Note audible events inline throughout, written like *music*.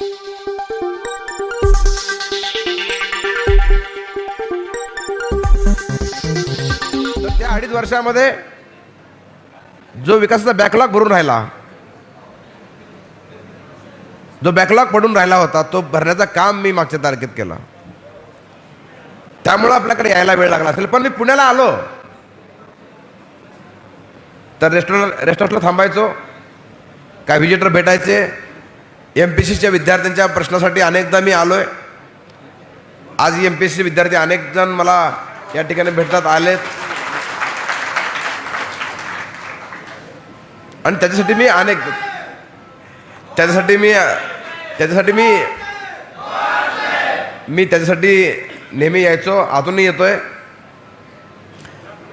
तर त्या अडीच वर्षामध्ये जो विकासाचा बॅकलॉग भरून राहिला जो बॅकलॉग पडून राहिला होता तो भरण्याचं काम मी मागच्या तारखेत केलं. त्यामुळं आपल्याकडे यायला वेळ लागला असेल. पण मी पुण्याला आलो. तर रेस्टॉरंट रेस्टॉरंटला थांबायचो. काय व्हिजिटर भेटायचे. एम पी सीच्या विद्यार्थ्यांच्या प्रश्नासाठी अनेकदा मी आलोय. आज एम पी सी विद्यार्थी अनेक जण मला या ठिकाणी भेटतात आलेत. आणि त्याच्यासाठी मी अनेक त्याच्यासाठी मी त्याच्यासाठी मी मी त्याच्यासाठी नेहमी यायचो अजूनही येतोय.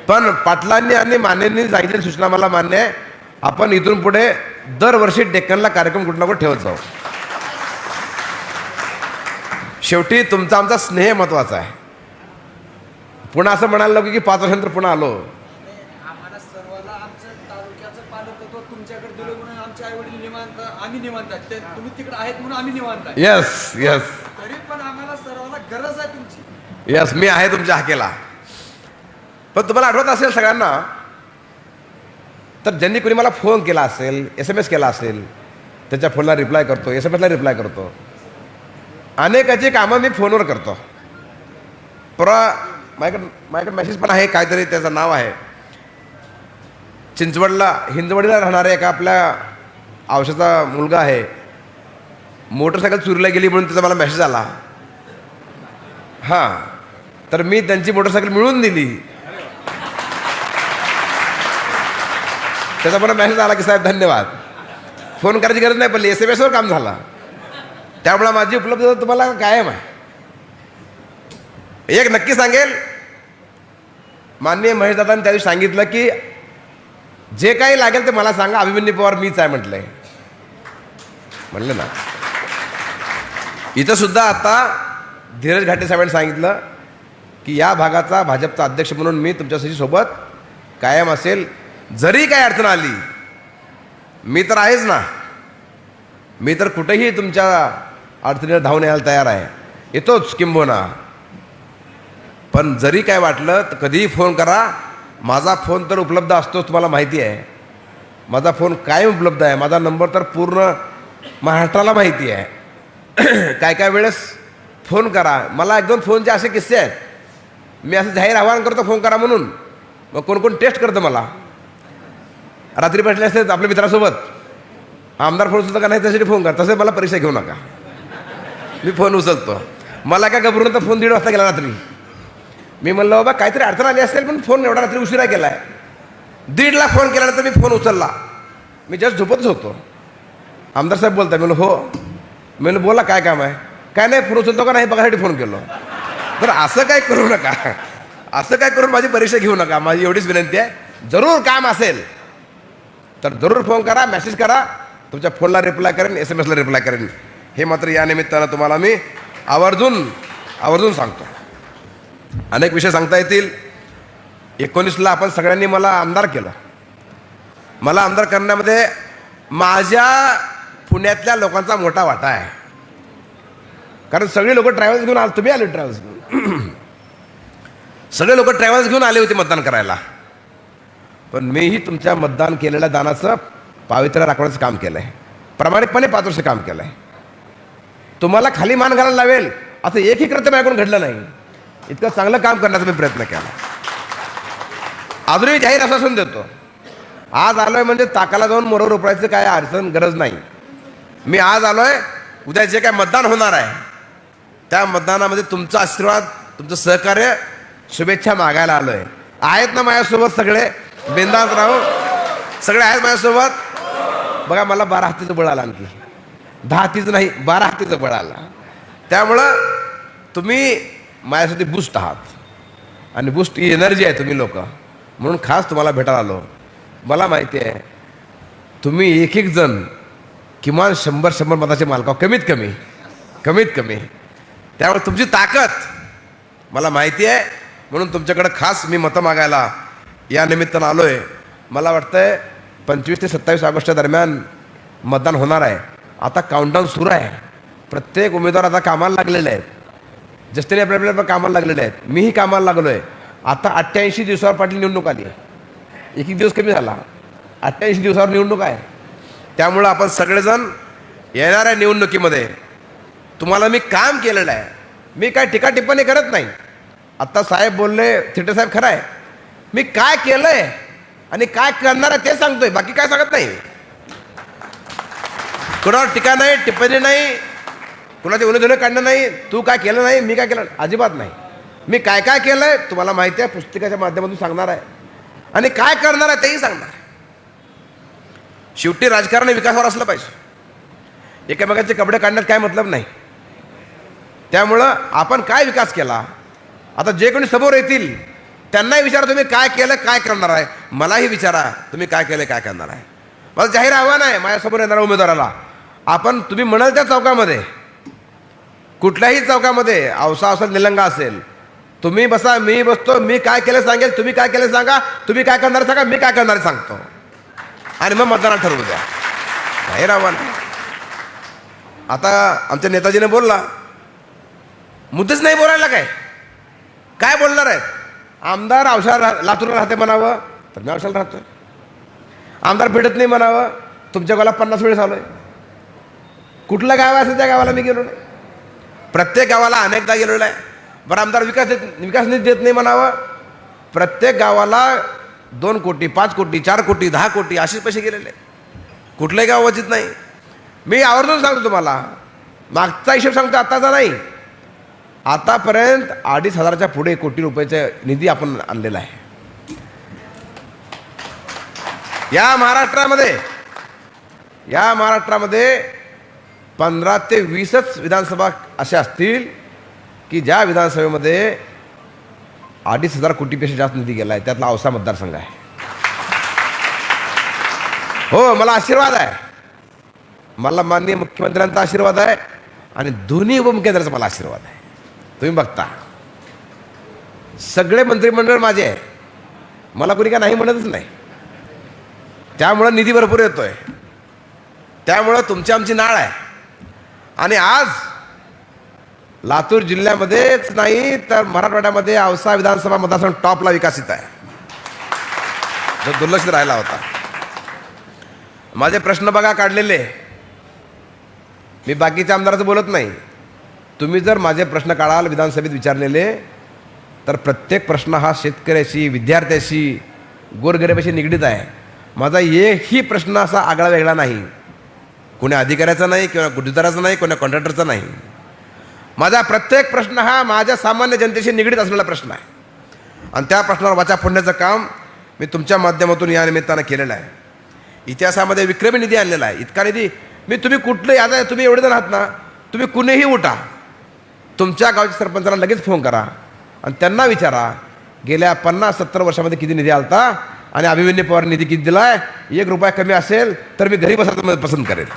पण पाटलांनी आणि मान्यांनी सांगितलेली सूचना मला मान्य आहे. आपण इथून पुढे दरवर्षी डेक्कनला कार्यक्रम कुठला कुठे ठेवत जाऊ. शेवटी तुमचा आमचा स्नेह महत्त्वाचा आहे. पुन्हा असं म्हणायला नको की पाच वर्षानंतर पुन्हा आलो. यस यस तरी पण आम्हाला सर्वांना गरज आहे तुमची. यस मी आहे तुमच्या हाकेला. पण तुम्हाला आठवत असेल सगळ्यांना तर ज्यांनी कोणी मला फोन केला असेल एस एम एस केला असेल त्याच्या फोनला रिप्लाय करतो एस एम एसला रिप्लाय करतो. अनेकाची कामं मी फोनवर करतो. परवा माझ्याकडे माझ्याकडे मेसेज पण आहे काहीतरी त्याचं नाव आहे. चिंचवडला हिंजवडीला राहणाऱ्या एका आपल्या औषधाचा मुलगा आहे. मोटरसायकल चोरीला गेली म्हणून त्याचा मला मेसेज आला. हां. तर मी त्यांची मोटरसायकल मिळून दिली. त्याचा मला मेसेज आला की साहेब धन्यवाद. फोन करायची गरज नाही पडली एस एम एसवर काम झाला. त्यामुळे माझी उपलब्धता तुम्हाला कायम आहे. एक नक्की सांगेल माननीय महेशदादांनी त्या दिवशी सांगितलं की जे काही लागेल ते मला सांगा अभिमन्यू पवार मीच आहे म्हटलंय. म्हणलं ना. इथं सुद्धा आता धीरज घाटे साहेबांनी सांगितलं की या भागाचा भाजपचा अध्यक्ष म्हणून मी तुमच्यासाठी सोबत कायम असेल. जरी काय अडचण आली मी तर आहेच ना. मी तर कुठेही तुमच्या अडचणीला धावून यायला तयार आहे. येतोच किंबोना पण जरी काय वाटलं तर कधीही फोन करा. माझा फोन तर उपलब्ध असतोच तुम्हाला माहिती आहे. माझा फोन कायम उपलब्ध आहे. माझा नंबर तर पूर्ण महाराष्ट्राला माहिती आहे. *clears throat* काय काय वेळेस फोन करा. मला एक दोन फोनचे असे किस्से आहेत. मी असं जाहीर आवाहन करतो फोन करा म्हणून. मग कोण कोण टेस्ट करतं मला? रात्री भेटले असते आपल्या मित्रासोबत. आमदार फोन उचलतो का नाही त्यासाठी फोन कर. तसे मला परीक्षा घेऊ नका. मी फोन उचलतो. मला काय घबरून तर फोन दीड वाजता गेला रात्री. मी म्हणलं बाबा काहीतरी अडचण आली असेल पण फोन एवढा रात्री उशिरा केला आहे दीडला फोन केल्यानंतर मी फोन उचलला. मी जस्ट झोपतच होतो. आमदार साहेब बोलताय म्हणलं हो. मी म्हणलं बोला काय काम आहे? काय नाही फोन उचलतो का नाही बघासाठी फोन केलो. तर असं काय करू नका. असं काय करून माझी परीक्षा घेऊ नका. माझी एवढीच विनंती आहे. जरूर काम असेल. तर जरूर फोन करा मेसेज करा. तुमच्या फोनला रिप्लाय करेन एस एम एसला रिप्लाय करेन. हे मात्र या निमित्तानं तुम्हाला मी आवर्जून आवर्जून सांगतो. अनेक विषय सांगता येतील. एकोणीसला आपण सगळ्यांनी मला आमदार केलं. मला आमदार करण्यामध्ये माझ्या पुण्यातल्या लोकांचा मोठा वाटा आहे. कारण सगळे लोक ट्रॅव्हल्स घेऊन आले तुम्ही आले ट्रॅव्हल्स घेऊन. *clears throat* सगळे लोक ट्रॅव्हल्स घेऊन आले होते मतदान करायला. पण मीही तुमच्या मतदान केलेल्या दानाचं पावित्र्य राखण्याचं काम केलं आहे प्रामाणिकपणे पाच वर्ष काम केलं आहे तुम्हाला खाली मान घालायला लावेल असं एकही कृत्य माझ्याकडून घडलं नाही. इतकं चांगलं काम करण्याचा मी प्रयत्न केला. अजूनही जाहीर आश्वासन देतो. आज आलोय म्हणजे ताकाला जाऊन मोरवर उपरायचं काय अडचण गरज नाही. मी आज आलोय उद्या जे काय मतदान होणार आहे त्या मतदानामध्ये तुमचा आशीर्वाद तुमचं सहकार्य शुभेच्छा मागायला आलोय. आहेत ना माझ्यासोबत सगळे बिंदास राहू. सगळे आहेत माझ्यासोबत. बघा मला बारा हत्तीचं बळ आलं आणखी. दहा हत्तीचं नाही बारा हत्तीचं बळ आला. त्यामुळं तुम्ही माझ्यासाठी बूस्ट आहात. आणि बूस्ट ही एनर्जी आहे तुम्ही लोक. म्हणून खास तुम्हाला भेटायला आलो. मला माहिती आहे तुम्ही एक एक जण किमान शंभर शंभर मताचे मालका कमीत कमी कमीत कमी. त्यामुळे तुमची ताकद मला माहिती आहे. म्हणून तुमच्याकडे खास मी मतं मागायला या निमित्तानं आलो आहे मला वाटतंय पंचवीस ते सत्तावीस ऑगस्ट दरम्यान मतदान होणार आहे. आता काउंटडाऊन सुरू आहे. प्रत्येक उमेदवार आता कामाला लागलेले आहेत. जस्टिन आपल्या पण कामाला लागलेले आहेत. मीही कामाला लागलो आहे आता अठ्ठ्याऐंशी दिवसावर पाटील निवडणूक आली एक एक दिवस कमी झाला. अठ्ठ्याऐंशी दिवसावर निवडणूक आहे. त्यामुळं आपण सगळेजण येणाऱ्या निवडणुकीमध्ये तुम्हाला मी काम केलेलं आहे. मी काय टीका टिप्पणी करत नाही. आत्ता साहेब बोलले थिटे साहेब खरं आहे. मी काय केलंय आणि काय करणार आहे ते सांगतोय बाकी काय सांगत नाही. कुणावर टीका नाही टिप्पणी नाही कुणाचे उन्हे धुणे काढणं नाही तू काय केलं नाही मी काय केलं अजिबात नाही. मी काय काय केलं आहे तुम्हाला माहिती आहे पुस्तकाच्या माध्यमातून सांगणार आहे. आणि काय करणार आहे तेही सांगणार शेवटी राजकारण विकासावर असलं पाहिजे. एकामेकाचे कपडे काढण्यात काय मतलब नाही. त्यामुळं आपण काय विकास केला? आता जे कोणी समोर येतील त्यांनाही विचारा तुम्ही काय केलं काय करणार आहे. मलाही विचारा तुम्ही काय केलं काय करणार आहे. माझं जाहीर आव्हान आहे माझ्यासमोर येणाऱ्या उमेदवाराला. आपण तुम्ही म्हणाल त्या चौकामध्ये. कुठल्याही चौकामध्ये औसा असेल निलंगा असेल तुम्ही बसा मी बसतो मी काय केलं सांगेल तुम्ही काय केलं सांगा तुम्ही काय करणार सांगा मी काय करणार सांगतो. आणि मग मतदानात ठरवू द्या. जाहीर आव्हान आता आमच्या नेताजीने बोलला. मुद्देच नाही बोलायला काय? काय बोलणार आहे आमदार औषध रा- लातूरला राहते म्हणावं तर मी औषाला राहतोय. आमदार भेटत नाही म्हणावं तुमच्या गावाला पन्नास वेळेस आलोय. कुठलं गाव असेल त्या गावाला मी गेलो नाही. प्रत्येक गावाला अनेकदा गेलेलो आहे बरं आमदार विकास देत विकास निधी देत नाही म्हणावं. प्रत्येक गावाला दोन कोटी पाच कोटी चार कोटी दहा कोटी असेच पैसे गेलेले. कुठलंही गाव वचित नाही. मी आवर्जून सांगतो तुम्हाला. मागचा हिशोब सांगतो आत्ताचा नाही. आतापर्यंत अडीच हजाराच्या पुढे कोटी रुपयाचा निधी आपण आणलेला आहे. या महाराष्ट्रामध्ये या महाराष्ट्रामध्ये पंधरा ते वीसच विधानसभा अशा असतील की ज्या विधानसभेमध्ये अडीच हजार कोटीपेक्षा जास्त निधी गेला आहे त्यातला औसा मतदारसंघ आहे. हो मला आशीर्वाद आहे. मला माननीय मुख्यमंत्र्यांचा आशीर्वाद आहे आणि दोन्ही उपमुख्यमंत्र्यांचा मला आशीर्वाद आहे. तुम्ही बघता. सगळे मंत्रिमंडळ माझे आहे मला कोणी काय नाही म्हणतच नाही. त्यामुळं निधी भरपूर येतोय. त्यामुळं तुमची आमची नाळ आहे. आणि आज लातूर जिल्ह्यामध्येच नाही तर मराठवाड्यामध्ये औसा विधानसभा मतदारसंघ टॉपला विकसित आहे. जो दुर्लक्षित राहिला होता. माझे प्रश्न बघा काढलेले. मी बाकीच्या आमदाराचं बोलत नाही. तुम्ही जर माझे प्रश्न काढाल विधानसभेत विचारलेले तर प्रत्येक प्रश्न हा शेतकऱ्याशी विद्यार्थ्याशी गोरगरिबाशी निगडीत आहे. माझा एकही प्रश्न असा आगळा वेगळा नाही. कोण्या अधिकाऱ्याचा नाही किंवा गुजराचा नाही कोण्या कॉन्ट्रॅक्टरचा नाही. माझा प्रत्येक प्रश्न हा माझ्या सामान्य जनतेशी निगडीत असलेला प्रश्न आहे. आणि त्या प्रश्नावर वाचा फोडण्याचं काम मी तुमच्या माध्यमातून या निमित्तानं केलेलं आहे. इतिहासामध्ये विक्रमी निधी आणलेला आहे. इतका निधी मी तुम्ही कुठलंही आता तुम्ही एवढे जण आहात ना तुम्ही कुणीही उठा. तुमच्या गावच्या सरपंचाला लगेच फोन करा. आणि त्यांना विचारा गेल्या पन्नास सत्तर वर्षामध्ये किती निधी आलता आणि अभिमन्यू पवार निधी किती दिलाय? एक रुपया कमी असेल तर मी घरी बसायचं पसंत करेल.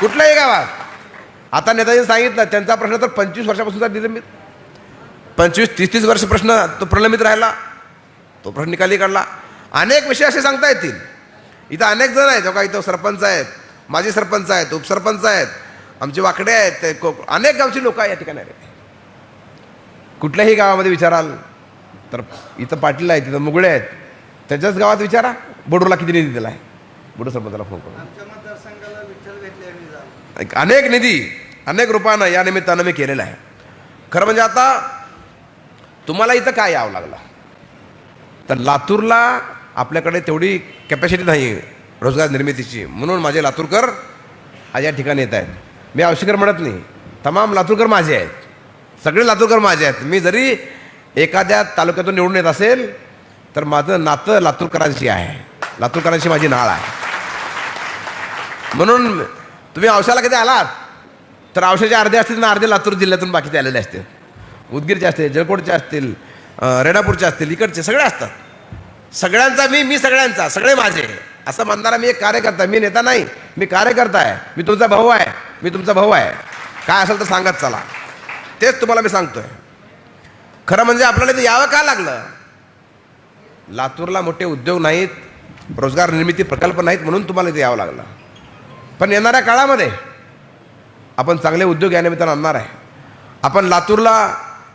कुठल्याही गावात. आता नेताजीने सांगितलं त्यांचा प्रश्न तर पंचवीस वर्षापासूनचा निलंबित. पंचवीस तीस तीस वर्ष प्रश्न तो प्रलंबित राहिला. तो प्रश्न निकाली काढला. अनेक विषय असे सांगता येतील. इथं अनेक जण आहेत का इथं सरपंच आहेत माजी सरपंच आहेत उपसरपंच आहेत आमचे वाकडे आहेत अनेक गावची लोक या ठिकाणी आहेत कुठल्याही गावामध्ये विचाराल तर इथं पाटील आहेत तिथं मुगळे आहेत. त्याच्याच गावात विचारा बोडूला किती निधी दिला आहे बोडू सरपंचाला फोन करून. अनेक निधी अनेक रूपानं या निमित्तानं मी केलेलं आहे. खरं म्हणजे आता तुम्हाला इथं काय यावं लागलं? तर लातूरला आपल्याकडे तेवढी कॅपॅसिटी नाही रोजगार निर्मितीची. म्हणून माझे लातूरकर आज या ठिकाणी येत आहेत. मी आवश्यकर म्हणत नाही. तमाम लातूरकर माझे आहेत. सगळे लातूरकर माझे आहेत. मी जरी एखाद्या तालुक्यातून निवडून येत असेल तर माझं नातं लातूरकरांशी आहे. लातूरकरांशी माझी नाळ आहे. म्हणून तुम्ही औषधाला कधी आलात? तर औषधाचे अर्धे असतील ना अर्धे लातूर जिल्ह्यातून बाकीचे आलेले असतील. उदगीरचे असतील जळकोटचे असतील रेणापूरचे असतील इकडचे सगळे असतात. सगळ्यांचा मी मी सगळ्यांचा. सगळे माझे. असं म्हणणारा मी एक कार्यकर्ता मी नेता नाही. मी कार्यकर्ता आहे. मी तुमचा भाऊ आहे. मी तुमचा भाऊ आहे. काय असेल तर सांगत चला. तेच तुम्हाला मी सांगतोय. खरं म्हणजे आपल्याला इथे यावं का लागलं? लातूरला मोठे उद्योग नाहीत रोजगार निर्मिती प्रकल्प नाहीत म्हणून तुम्हाला इथे यावं लागलं. पण येणाऱ्या काळामध्ये आपण चांगले उद्योग या निमित्तानं आणणार आहे. आपण लातूरला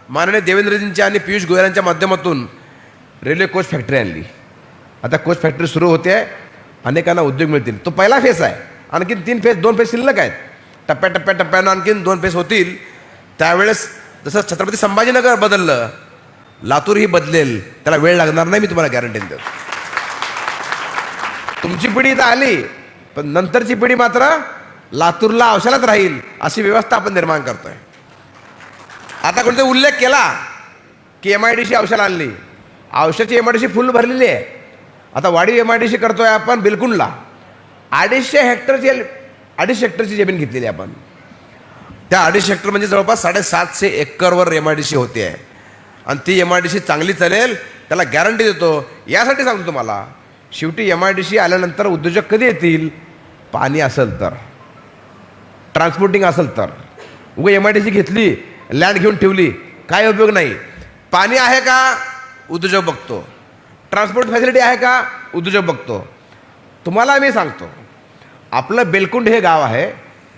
माननीय देवेंद्रजींच्या आणि पियुष गोयलांच्या माध्यमातून रेल्वे कोच फॅक्टरी आणली. आता कोच फॅक्टरी सुरू होते. आहे अनेकांना उद्योग मिळतील. तो पहिला फेस आहे. आणखीन तीन फेस दोन फेस शिल्लक आहेत. टप्प्या टप्प्या टप्प्यानं आणखीन दोन फेस होतील. त्यावेळेस जसं छत्रपती संभाजीनगर बदललं लातूर ही बदलेल त्याला वेळ लागणार नाही मी तुम्हाला गॅरंटी देतो. तुमची पिढी तर आली पण नंतरची पिढी मात्र लातूरला औषधात राहील अशी व्यवस्था आपण निर्माण करतोय. आता कोणता उल्लेख केला की एम आय डी सी औषध आणली. औषधाची M I D C full भरलेली आहे. आता वाढीव एम आय डी सी करतोय आपण बिलकुंडला अडीचशे हेक्टरची अडीचशे हेक्टरची जमीन घेतलेली आहे आपण. त्या अडीचशे हेक्टर म्हणजे जवळपास साडेसातशे एकरवर एम आय डी सी होते. आहे आणि ती एम आय डी सी चांगली चालेल त्याला गॅरंटी देतो. यासाठी सांगतो तुम्हाला शेवटी एम आय डी सी आल्यानंतर उद्योजक कधी येतील? पाणी असेल तर. ट्रान्सपोर्टिंग असेल तर. उगा एम आय डी सी घेतली लँड घेऊन ठेवली काय उपयोग नाही. पाणी आहे का? उद्योजक बघतो. ट्रान्सपोर्ट फॅसिलिटी आहे का? उद्योजक बघतो. तुम्हाला मी सांगतो. आपलं बेलकुंड हे गाव आहे.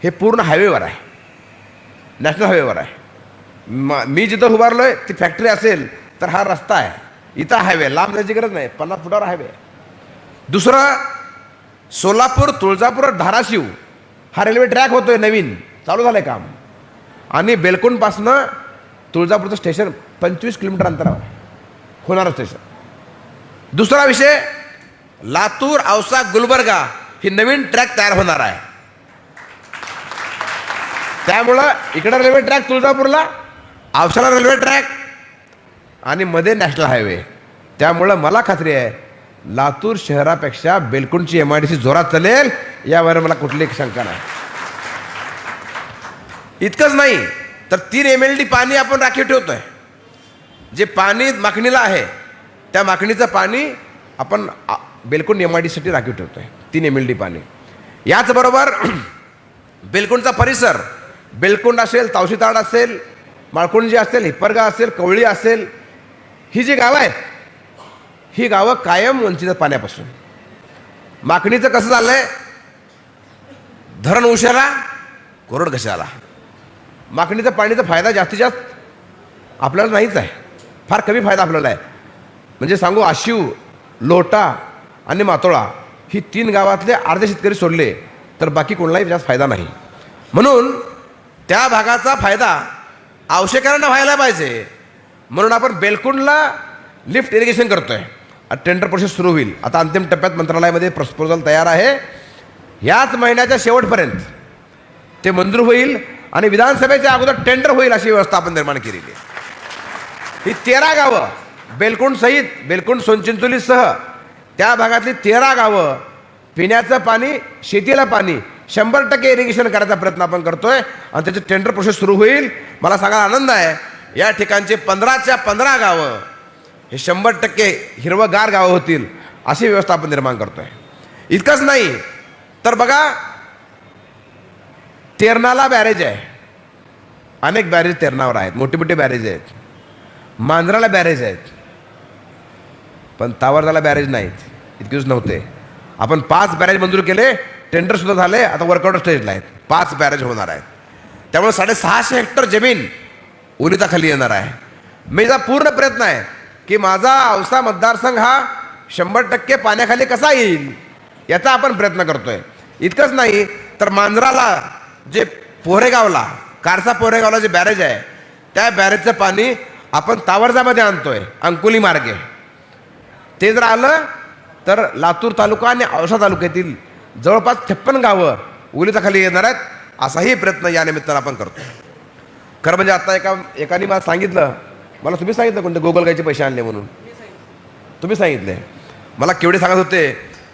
हे पूर्ण हायवेवर आहे. नॅशनल हायवेवर आहे. म मी जिथं उभारलो आहे ती फॅक्टरी असेल तर हा रस्ता आहे. इथं हायवे लांब जायची गरज नाही. पन्नास फुटावर हायवे. दुसरं सोलापूर तुळजापूर धाराशिव हा रेल्वे ट्रॅक होतो आहे नवीन. चालू झालं आहे काम. आणि बेलकुंडपासनं तुळजापूरचं स्टेशन पंचवीस किलोमीटर अंतरावर आहे. होणारं स्टेशन. दुसरा विषय लातूर औसा गुलबर्गा ही नवीन ट्रॅक तयार होणार आहे. त्यामुळं इकडं रेल्वे ट्रॅक तुळजापूरला औसाला रेल्वे ट्रॅक आणि मध्ये नॅशनल हायवे त्यामुळं मला खात्री आहे लातूर शहरापेक्षा बेलकुंडची एम आय डी सी जोरात चालेल यावर मला कुठली शंका नाही. इतकंच नाही तर तीन एम एल डी पाणी आपण राखीव ठेवतोय. जे पाणी मागणीला आहे त्या मागणीचं पाणी आपण बेलकुंड एम आय डीसाठी राखीव ठेवतो आहे तीन एम एल डी पाणी. याचबरोबर *clears throat* बेलकुंडचा परिसर बेलकुंड असेल तावशीताड असेल माळकुंजी असेल हिप्परगा असेल कवळी असेल ही जी गावं आहेत ही गावं कायम वंचित पाण्यापासून. माकणीचं कसं झालं आहे धरण उशाला कोरड कशाला माकणीचं पाणीचा फायदा जास्तीत जास्त आपल्याला नाहीच आहे. फार कमी फायदा आपल्याला आहे. म्हणजे सांगू आशिव लोटा आणि मातोळा ही तीन गावातले अर्धे शेतकरी सोडले तर बाकी कोणालाही जास्त फायदा नाही. म्हणून त्या भागाचा फायदा आवश्यकांना व्हायला पाहिजे. म्हणून आपण बेलकुंडला लिफ्ट इरिगेशन करतोय. टेंडर प्रोसेस सुरू होईल. आता अंतिम टप्प्यात मंत्रालयामध्ये प्रपोजल तयार आहे. याच महिन्याच्या शेवटपर्यंत ते मंजूर होईल आणि विधानसभेच्या अगोदर टेंडर होईल अशी व्यवस्था आपण निर्माण केलेली आहे. ही तेरा गावं बेलकुंड सहित बेलकुंड सोनचिंचोलीसह त्या भागातली तेरा गावं पिण्याचं पाणी शेतीला पाणी शंभर टक्के इरिगेशन करायचा प्रयत्न आपण करतोय आणि त्याची टेंडर प्रोसेस सुरू होईल. मला सांगायला आनंद आहे या ठिकाणचे पंधराच्या पंधरा गावं हे शंभर टक्के हिरवगार गावं होतील अशी व्यवस्था आपण निर्माण करतोय. इतकंच नाही तर बघा तेरणाला बॅरेज आहे. अनेक बॅरेज तेरणावर आहेत मोठे मोठे बॅरेज आहेत. मांजराला बॅरेज आहेत. पण तावरदाला बॅरेज नाहीत इतकेच नव्हते. आपण पाच बॅरेज मंजूर केले टेंडरसुद्धा झाले आता वर्कआउट स्टेजला आहेत. पाच बॅरेज होणार आहेत. त्यामुळे साडेसहाशे हेक्टर जमीन ओलिताखाली येणार आहे. माझा पूर्ण प्रयत्न आहे की माझा औसा मतदारसंघ हा शंभर टक्के पाण्याखाली कसा येईल याचा आपण प्रयत्न करतोय. इतकंच नाही तर मांजराला जे पोहरेगावला कारसा पोहरेगावला जे बॅरेज आहे त्या बॅरेजचं पाणी आपण तावरजामध्ये आणतोय अंकुली मार्गे. ते जर आलं तर लातूर तालुका आणि औसा तालुक्यातील जवळपास छप्पन गावं ओलिताखाली येणार आहेत असाही प्रयत्न या निमित्तानं आपण करतो. खरं म्हणजे आता एका एकाने मला सांगितलं मला तुम्ही सांगितलं कोणते? गोगलगायचे पैसे आणले म्हणून. तुम्ही सांगितले. मला केवढे सांगत होते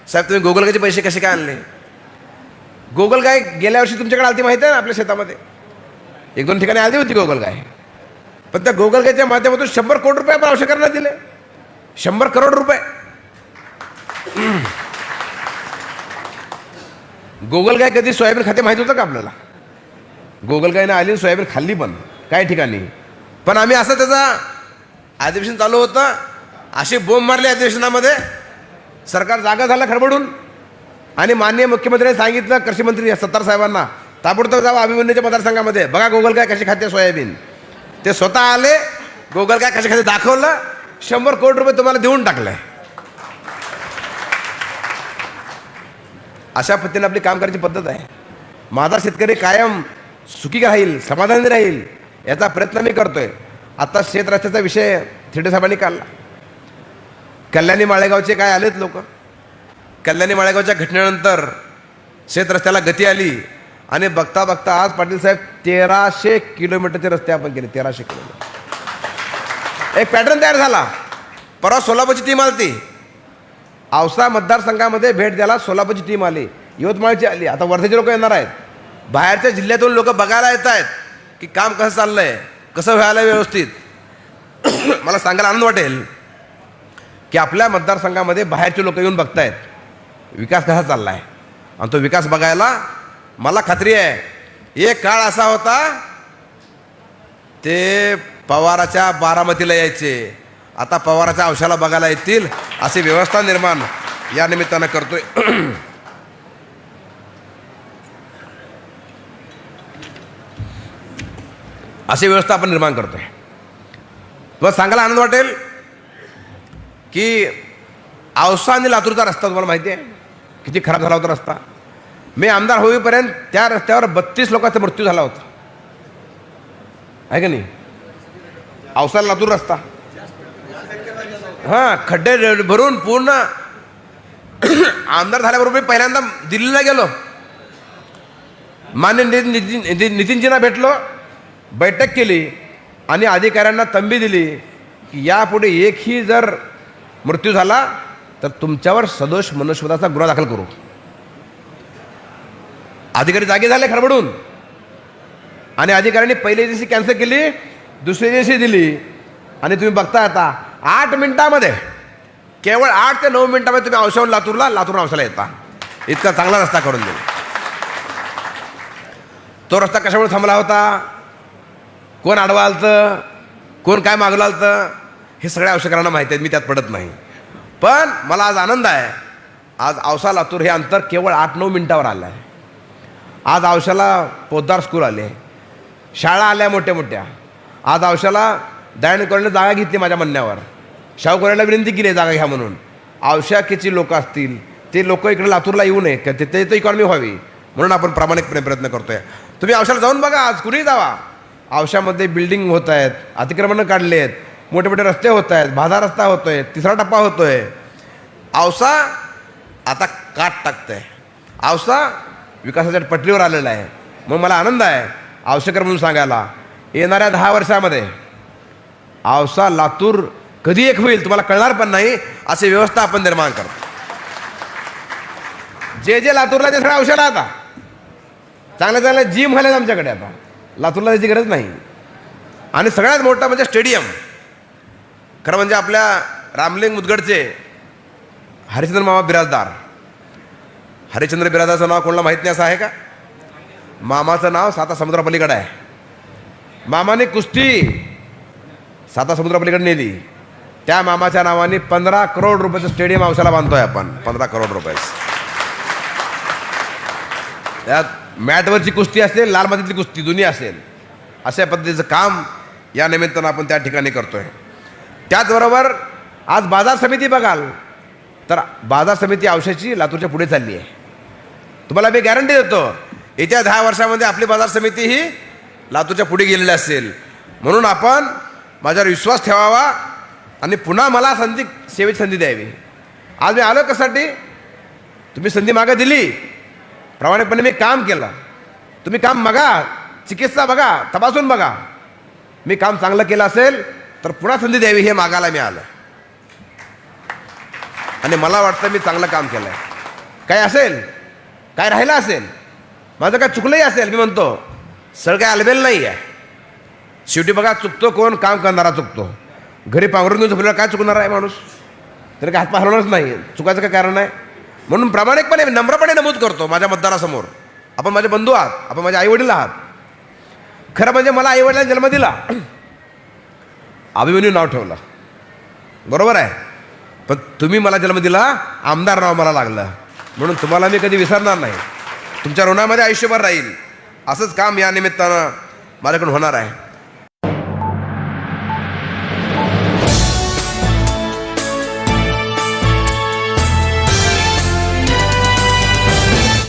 साहेब तुम्ही गोगलगायचे पैसे कसे काय आणले? गोगलगाय गेल्या वर्षी तुमच्याकडे आलती माहिती आहे ना आपल्या शेतामध्ये? एक दोन ठिकाणी आली होती गोगलगाय पण त्या गोगलगायच्या माध्यमातून शंभर कोटी रुपये आपण आवश्यकांना दिले. शंभर करोड रुपये. गोगलगाय कधी सोयाबीन खाते माहीत होतं का आपल्याला? गोगलगायनं आली सोयाबीन खाल्ली पण काही ठिकाणी. पण आम्ही असं त्याचा अधिवेशन चालू होतं अशी बोंब मारली अधिवेशनामध्ये. सरकार जागा झालं खडबडून आणि माननीय मुख्यमंत्र्यांनी सांगितलं कृषी मंत्री सत्तार साहेबांना ताबडतोब जावा अभिमन्यूच्या मतदारसंघामध्ये. बघा गोगल काय कशी खाते सोयाबीन. ते स्वतः आले गोगल काय कशी खाते दाखवलं शंभर कोटी रुपये तुम्हाला देऊन टाकलंय. अशा पद्धतीने आपली काम करायची पद्धत आहे. माझा शेतकरी कायम सुखी राहील समाधानी राहील याचा प्रयत्न मी करतोय. आता शेत रस्त्याचा विषय थिटे साहेबांनी काढला. कल्याणी माळेगावचे काय आलेत लोक? कल्याणी माळेगावच्या घटनेनंतर शेत रस्त्याला गती आली आणि बघता बघता आज पाटील साहेब तेराशे किलोमीटरचे रस्ते आपण केले तेराशे किलोमीटर. एक पॅटर्न तयार झाला. परवा सोलापूरची टीम आली ती औसा मतदारसंघामध्ये भेट द्यायला सोलापूरची टीम आली. यवतमाळची आली. आता वर्ध्याचे लोक येणार आहेत. बाहेरच्या जिल्ह्यातून लोक बघायला येत आहेत की काम कसं चाललंय कसं व्हायला व्यवस्थित. *coughs* मला सांगायला आनंद वाटेल की आपल्या मतदारसंघामध्ये बाहेरचे लोक येऊन बघतायत. विकास कसा चालला आहे आणि तो विकास बघायला मला खात्री आहे. एक काळ असा होता ते पवाराच्या बारामतीला यायचे. आता पवाराच्या अंशाला बघायला येतील अशी व्यवस्था निर्माण या निमित्तानं करतोय. *clears throat* अशी व्यवस्था आपण निर्माण करतोय. तुम्हाला सांगायला आनंद वाटेल की औसा आणि लातूरचा रस्ता तुम्हाला माहिती आहे. किती खराब झाला होता रस्ता. मी आमदार होईपर्यंत त्या रस्त्यावर बत्तीस लोकांचा मृत्यू झाला होता. आहे का नाही? औसा लातूर रस्ता. हां खड्डे भरून पूर्ण *clears throat* आमदार झाल्याबरोबर मी पहिल्यांदा दिल्लीला गेलो. मान्य नितीन नितीन- नितीनजींना भेटलो बैठक केली आणि अधिकाऱ्यांना तंबी दिली की यापुढे एकही जर मृत्यू झाला तर तुमच्यावर सदोष मनुष्यवधाचा गुन्हा दाखल करू. अधिकारी जागे झाले खडबडून. आणि अधिकाऱ्यांनी पहिली एजन्सी कॅन्सल केली. दुसरी एजन्सी दिली आणि तुम्ही बघता आता आठ मिनिटामध्ये केवळ आठ ते नऊ मिनिटामध्ये तुम्ही औषधावरून लातूरला लातूर औषधाला येता. इतका चांगला रस्ता करून दिला. तो रस्ता कशामुळे थांबला होता? कोण आडवा आलतं? कोण काय मागलं आलतं? हे सगळ्या आवश्यकांना माहिती आहे मी त्यात पडत नाही. पण मला आज आनंद आहे. आज औसा लातूर हे अंतर केवळ आठ नऊ मिनिटावर आलं आहे. आज औशाला पोद्दार स्कूल आले. शाळा आल्या मोठ्या मोठ्या. आज आवशाला दयान कॉलनीला जागा घेतली माझ्या म्हणण्यावर. शाहू कॉलनीला विनंती केली जागा घ्या म्हणून. औशाकीची लोक असतील ते लोक इकडे लातूरला येऊ नये का तिथे तर इकॉनॉमी व्हावी. म्हणून आपण प्रामाणिकपणे प्रयत्न करतोय. तुम्ही आवशाला जाऊन बघा आज कुणीही जावा. आवशामध्ये बिल्डिंग होत आहेत अतिक्रमणं काढले आहेत मोठे मोठे रस्ते होत आहेत भाधा रस्ता होतोय तिसरा टप्पा होतोय. आवसा आता काट टाकतंय. आवसा विकासाच्या पटलीवर आलेला आहे. मग मला आनंद आहे आवश्यकर म्हणून सांगायला. येणाऱ्या दहा वर्षामध्ये. औसा लातूर कधी एक होईल तुम्हाला कळणार पण नाही अशी व्यवस्था आपण निर्माण करतो. जे जे लातूरला ते सगळं औषध आता. चांगल्या चांगल्या जिम व्हायला आमच्याकडे आता. लातूरला त्याची गरज नाही. आणि सगळ्यात मोठा म्हणजे स्टेडियम. खरं म्हणजे आपल्या रामलिंग मुदगडचे हरिचंद्र मामा बिराजदार. हरिश्चंद्र बिराजदारचं नाव कोणाला माहीत नाही असं आहे का? मामाचं नाव साता समुद्रापलीकडे आहे. मामाने कुस्ती. साता समुद्रापलीकडे नेली. त्या मामाच्या नावाने पंधरा करोड रुपयाचं स्टेडियम औषधाला बांधतोय आपण. पंधरा करोड रुपयाचं त्यात मॅटवरची कुस्ती असेल लाल मातीतली कुस्ती दुनिया असेल. अशा पद्धतीचं काम या निमित्तानं आपण त्या ठिकाणी करतोय. त्याचबरोबर आज बाजार समिती बघाल तर बाजार समिती औषधाची लातूरच्या पुढे चालली आहे. तुम्हाला मी गॅरंटी देतो येत्या दहा वर्षामध्ये आपली बाजार समिती ही लातूरच्या पुढे गेलेले असेल. म्हणून आपण माझ्यावर विश्वास ठेवावा आणि पुन्हा मला संधी सेवेची संधी द्यावी. आज मी आलो कशासाठी? तुम्ही संधी मागं दिली. प्रामाणिकपणे मी काम केलं. तुम्ही काम बघा. चिकित्सा बघा. तपासून बघा. मी काम चांगलं केलं असेल तर पुन्हा संधी द्यावी हे मागायला मी आलं आणि मला वाटतं मी चांगलं काम केलं आहे काय असेल? काय राहिलं असेल? माझं काय चुकलंही असेल मी म्हणतो. सर काय अलबेल नाही आहे शेवटी बघा चुकतो कोण? काम करणारा चुकतो. घरी पांघरून घेऊन झोपल्यावर काय चुकणार आहे माणूस? तरी काय हात हलवणारच नाही. चुकायचं काय कारण आहे? म्हणून प्रामाणिकपणे नम्रपणे नमूद करतो माझ्या मतदारासमोर. आपण माझे बंधू आहात. आपण माझे आईवडील आहात. खरं म्हणजे मला आईवडिलांनी जन्म दिला. अभिमन्यू नाव ठेवलं. बरोबर आहे. पण तुम्ही मला जन्म दिला आमदार नाव मला लागलं. म्हणून तुम्हाला मी कधी विसरणार नाही. तुमच्या ऋणामध्ये आयुष्यभर राहील. असंच काम या निमित्तानं माझ्याकडून होणार आहे.